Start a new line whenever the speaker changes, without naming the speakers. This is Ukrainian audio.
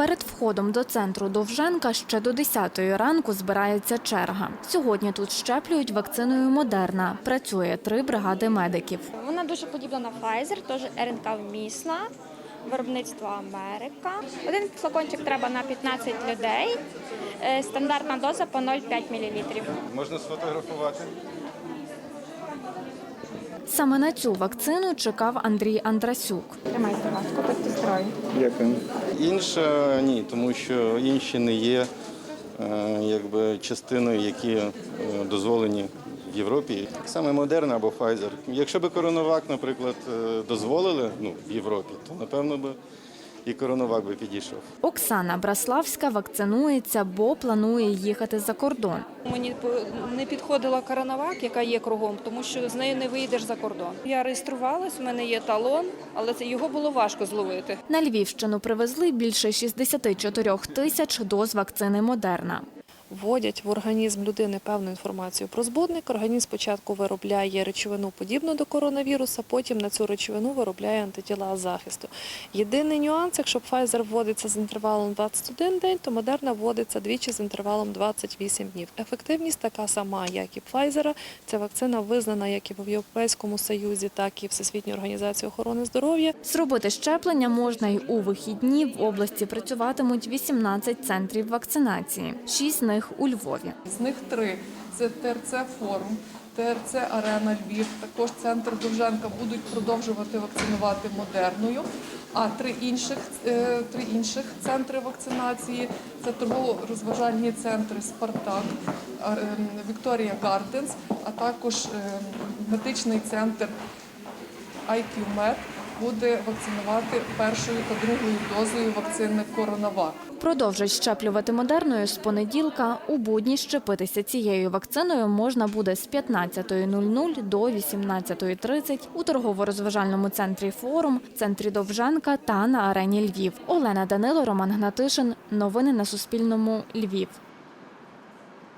Перед входом до центру Довженка ще до 10 ранку збирається черга. Сьогодні тут щеплюють вакциною Модерна. Працює три бригади медиків.
Вона дуже подібна на Pfizer, теж РНК вмісна, виробництво Америка. Один флакончик треба на 15 людей. Е, Стандартна доза по 0,5 мл.
Можна сфотографувати.
Саме на цю вакцину чекав Андрій Андрасюк.
Тримайте маску, будьте здорові.
Дякую. Інша ні, тому що інші не є е, якби частиною, які е, дозволені в Європі. Саме Модерна або Pfizer. Якщо би коронавак, наприклад, е, дозволили ну, в Європі, то напевно би і коронавак би підійшов.
Оксана Браславська вакцинується, бо планує їхати за кордон.
Мені по- не підходила коронавак, яка є кругом, тому що з нею не вийдеш за кордон. Я реєструвалась, в мене є талон, але це його було важко зловити.
На Львівщину привезли більше 64 тисяч доз вакцини Модерна.
Вводять в організм людини певну інформацію про збудник. Організм спочатку виробляє речовину подібну до коронавіруса, потім на цю речовину виробляє антитіла захисту. Єдиний нюанс, якщо Pfizer вводиться з інтервалом 21 день, то Moderna вводиться двічі з інтервалом 28 днів. Ефективність така сама, як і Pfizer. Ця вакцина визнана як і в Європейському Союзі, так і Всесвітньою організацією охорони здоров'я.
Зробити щеплення можна й у вихідні. В області працюватимуть 18 центрів вакцинації, шість з них у Львові.
З них три це ТРЦ Форум, ТРЦ Арена Львів, також центр Довженка будуть продовжувати вакцинувати модерною. А три інших е, три інших центри вакцинації це торгово-розважальні центри Спартак, е, Вікторія Гарденс, а також е, медичний центр IQ Med буде вакцинувати першою та другою дозою вакцини Коронавак.
Продовжать щеплювати модерною з понеділка. У будні щепитися цією вакциною можна буде з 15.00 до 18.30 у торгово-розважальному центрі Форум, центрі Довженка та на арені Львів. Олена Данило, Роман Гнатишин. Новини на Суспільному. Львів.